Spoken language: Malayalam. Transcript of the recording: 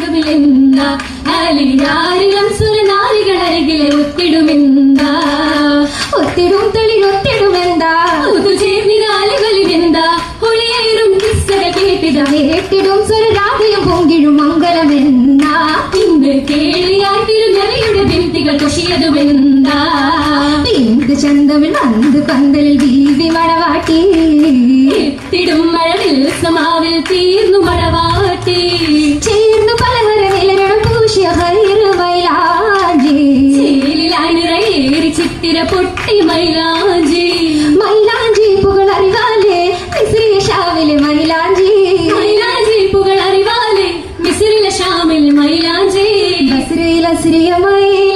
രാഗമിലെന്താ അലിയാരിളം സുരനാരികളരികിലെ ഒത്തിടുമെന്താ? ഒത്തിടും തെളിയൊത്തിടുമെന്താ ചേർന്നികാലുകളിലെന്താ ഒളിയേറും കിസ്സകൾ കേട്ടിടും. സ്വരരാഗയും പൊങ്കിടും മംഗളമെന്നാ ഇന്ന് കേളിയായി തിരുനവിയുടെ ഭിത്തികൾ കൊഷിയതുമെന്താ? എന്ത് ചന്തമിൽ വന്ന് പന്തലിൽ ദീവി മണവാട്ടി. എത്തിടും മഴവിൽ സമാവിൽ തീർന്നു മഴവാട്ടി ചിത്തിര പൊട്ടി മൈലാഞ്ചി. മൈലാഞ്ചി പുകൾ അറിവാലേ ഷാവിലെ മൈലാഞ്ചി. മൈലാഞ്ചി പുകൾ അറിവാലേ മിസിറിലെ ഷാമിൽ മൈലാഞ്ചി. ബസ്രിയില മൈലാഞ്ചി